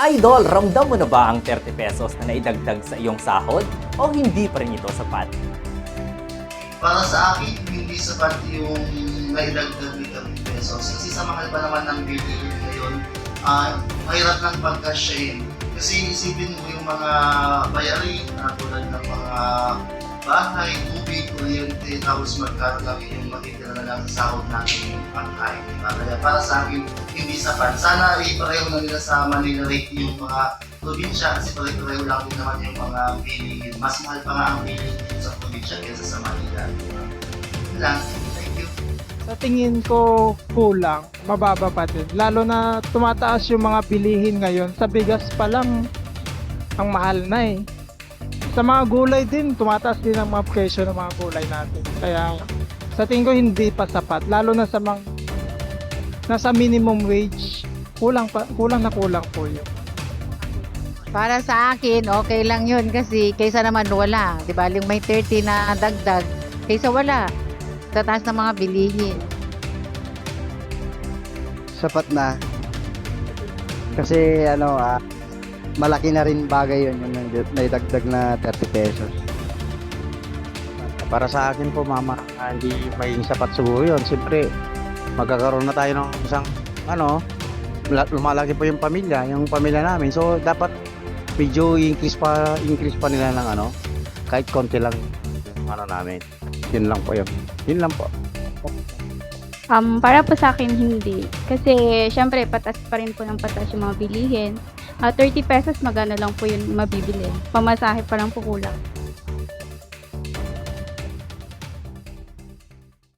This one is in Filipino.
Idol, ramdam mo na ba ang 30 pesos na naidagdag sa iyong sahod o hindi pa rin ito sapat? Para sa akin, hindi sapat yung naidagdag ni 30 pesos. Kasi sa mahal pa naman ng bilihin ngayon, ah mahirap ng pagkasyahin. Kasi isipin mo yung mga bayarin na tulad ng mga bahay, tubig, kuryente, tapos magkano lang yung matitira na lang sa sahod natin yung pangkain. Diba? Kaya para sa akin, hindi sapat. Sana ipareho na nila sa Manila rate yung mga probinsya kasi pare-pareho lang din naman yung mga bilihin. Mas mahal pa nga ang dito sa probinsya kaysa sa Manila. Diba? Lang. Thank you. Sa tingin ko kulang, mababa pa din. Lalo na tumataas yung mga bilihin ngayon. Sa bigas pa lang, ang mahal na eh. Sa mga gulay din, tumataas din ang mga presyo ng mga gulay natin. Kaya sa tingin ko hindi pa sapat. Lalo na sa mga nasa minimum wage, kulang pa, kulang na kulang po yun. Para sa akin, okay lang yun kasi kaysa naman wala. Di ba? Yung may 30 na dagdag, kaysa wala. Sa taas ng mga bilihin. sapat na. Kasi ano, ah, malaki na rin bagay yun yung naidagdag na 30 pesos. Para sa akin po mama, hindi maging sapat siguro yun. Siyempre, magkakaroon na tayo ng isang, ano, la- lumalaki po yung pamilya, yung pamilya namin. So, dapat medyo increase pa, increase pa nila ng ano, kahit konti lang yung ano namin. Yun lang po yun. Yun lang po. Um, para po sa akin, hindi. Kasi, syempre, patas pa rin po ng patas yung mga bilihin. Ah, 30 pesos, magana lang po yun mabibili. Pamasahe pa lang po kulang.